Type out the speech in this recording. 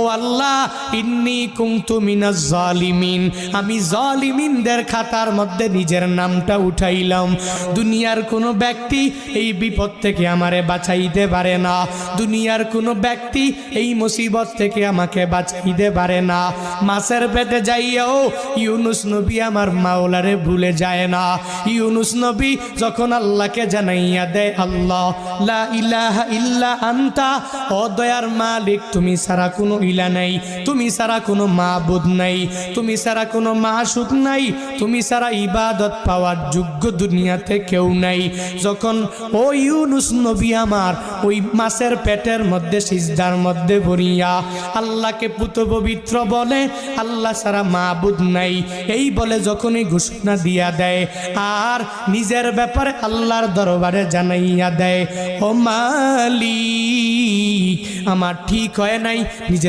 ও আল্লাহ, ইন্নি কুমতু মিনাজ জালিমিন। আমি জালিমিনদের খাতার মধ্যে নিজের নামটা উঠাইলাম। দুনিয়ার কোনো ব্যক্তি এই বিপদ থেকে আমারে বাঁচাইতে পারে না। দুনিয়ার কোনো ব্যক্তি এই মুসিবত থেকে আমাকে বাঁচাইতে পারে না। মাছের পেটে যাইয়াও ইউনুস নবী আমার মাওলারে ভুলে যায় না। ইউনুস নবী যখন আল্লাহকে জানাইয়া দেয়, আল্লাহ, লা ইলাহা ইল্লা আন্তা, ও দয়ার মালিক, তুমি সারা কোনো ইলা নাই, তুমি সারা কোনো মাবুদ নাই, তুমি সারা কোনো মাসুক নাই, তুমি সারা ইবাদত পাওয়ার যোগ্য দুনিয়াতে কেউ নাই। যখন ও ইউনুস নবী আমার ওই মাছের পেটের মধ্যে, সিজদার মধ্যে ভরিয়া আল্লাহকে পুত পবিত্র বলে, আল্লাহ সারা মাবুদ নাই। এই বলে যখনই ঘোষণা দিয়া দেয়, আর নিজের ব্যাপারে আল্লাহর দরবারে জানাইয়া দেয়, ও মালি আমার ঠিক হয় নাই, নিজের